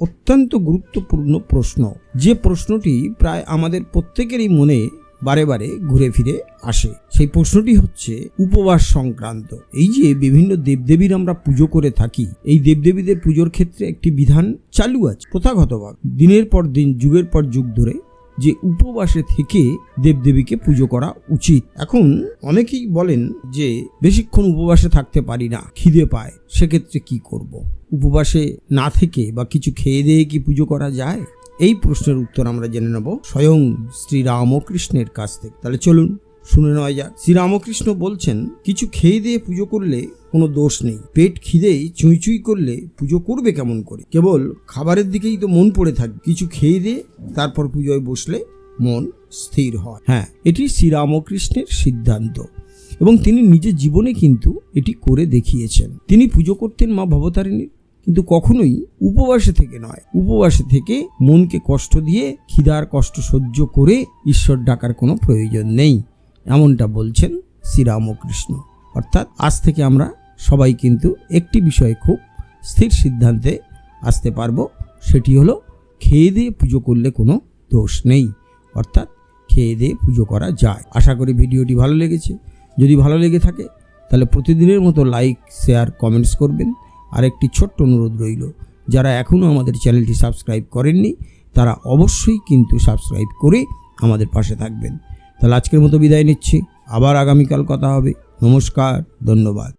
অত্যন্ত গুরুত্বপূর্ণ প্রশ্ন। যে প্রশ্নটি প্রায় আমাদের প্রত্যেকেরই মনে বারে বারে ঘুরে ফিরে আসে। সেই প্রশ্নটি হচ্ছে, উপবাস সংক্রান্ত। এই যে বিভিন্ন দেবদেবীর আমরা পুজো করে থাকি, এই দেবদেবীদের পুজোর ক্ষেত্রে একটি বিধান চালু আছে প্রথাগতভাবে দিনের পর দিন, যুগের পর যুগ ধরে যে উপবাসে থেকে দেবদেবীকে পুজো করা উচিত। এখন অনেকেই বলেন যে বেশিক্ষণ উপবাসে থাকতে পারি না, খিদে পায়, সেক্ষেত্রে কি করব। উপবাসে না থেকে বা কিছু খেয়ে দিয়ে কি পুজো করা যায়? এই প্রশ্নের উত্তর আমরা জেনে নেব স্বয়ং শ্রী রামকৃষ্ণের কাছ থেকে। তাহলে চলুন শুনে নেওয়া যাক। শ্রীরামকৃষ্ণ বলছেন, কিছু খেয়ে দিয়ে পুজো করলে কোনো দোষ নেই। পেট খিদেই চুঁই চুঁই করলে পুজো করবে কেমন করে? কেবল খাবারের দিকেই তো মন পড়ে থাকবে কিছু খেয়ে দিয়ে তারপর পুজোয় বসলে মন স্থির হয়। হ্যাঁ এটি শ্রীরামকৃষ্ণের সিদ্ধান্ত। এবং তিনি নিজের জীবনে কিন্তু এটি করে দেখিয়েছেন। তিনি পুজো করতেন মা ভবতারিণীর, কিন্তু কখনোই উপবাসে থেকে নয়। উপবাসে থেকে মনকে কষ্ট দিয়ে খিদার কষ্ট সহ্য করে ঈশ্বর ডাকার কোনো প্রয়োজন নেই। এমনটা বলছেন শ্রীরামকৃষ্ণ অর্থাৎ আজ থেকে আমরা সবাই কিন্তু একটি বিষয়ে খুব স্থির সিদ্ধান্তে আসতে পারব, সেটি হলো খেয়ে দিয়ে পুজো করলে কোনো দোষ নেই। অর্থাৎ খেয়ে দিয়ে পুজো করা যায়। আশা করি ভিডিওটি ভালো লেগেছে। যদি ভালো লেগে থাকে, তাহলে প্রতিদিনের মতো লাইক, শেয়ার, কমেন্টস করবেন। আর একটি ছোট্ট অনুরোধ রইল, যারা এখনও আমাদের চ্যানেলটি সাবস্ক্রাইব করেননি, তারা অবশ্যই কিন্তু সাবস্ক্রাইব করে আমাদের পাশে থাকবেন। তাহলে আজকের মতো বিদায় নিচ্ছি। আবার আগামীকাল কথা হবে। নমস্কার ধন্যবাদ।